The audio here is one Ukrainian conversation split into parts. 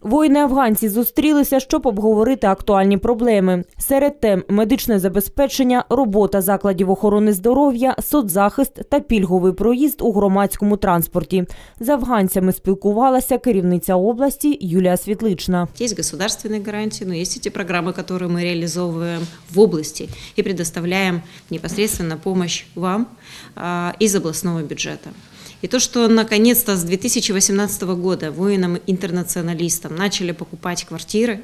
Воїни-афганці зустрілися, щоб обговорити актуальні проблеми. Серед тем медичне забезпечення, робота закладів охорони здоров'я, соцзахист та пільговий проїзд у громадському транспорті. З афганцями спілкувалася керівниця області Юлія Світлична. Есть государственные гарантии, но есть эти программы, которые мы реализовываем в области и предоставляем непосредственно помощь вам а, из областного бюджета. И то, что наконец-то с 2018 года воинам-интернационалистам начали покупать квартиры,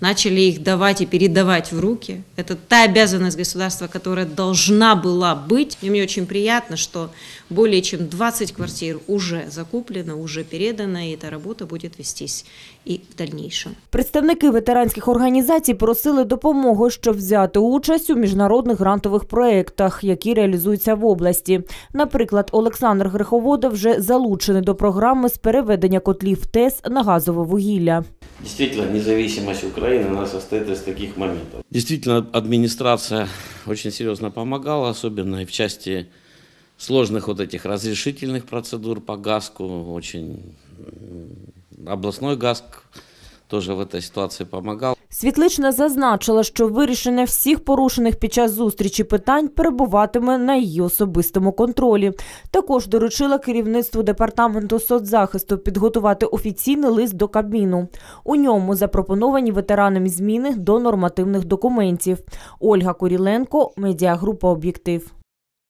начали их давать и передавать в руки, это та обязанность государства, которая должна была быть. И мне очень приятно, что более чем 20 квартир уже закуплено, уже передано, и эта работа будет вестись и в дальнейшем. Представники ветеранських організацій просили допомоги, щоб взяти участь у міжнародних грантових проєктах, які реалізуються в області. Наприклад, Олександр Греховодов вже залучений до програми з переведення котлів ТЕС на газове вугілля. Действительно, независимость Украины она состоит из таких моментов. Действительно, администрация очень серьезно помогала, особенно и в части сложных вот этих разрешительных процедур по ГАСКу. Очень областной ГАСК тоже в этой ситуации помогал. Світлична зазначила, що вирішення всіх порушених під час зустрічі питань перебуватиме на її особистому контролі. Також доручила керівництву департаменту соцзахисту підготувати офіційний лист до Кабміну. У ньому запропоновані ветеранам зміни до нормативних документів. Ольга Куріленко, медіагрупа Об'єктив.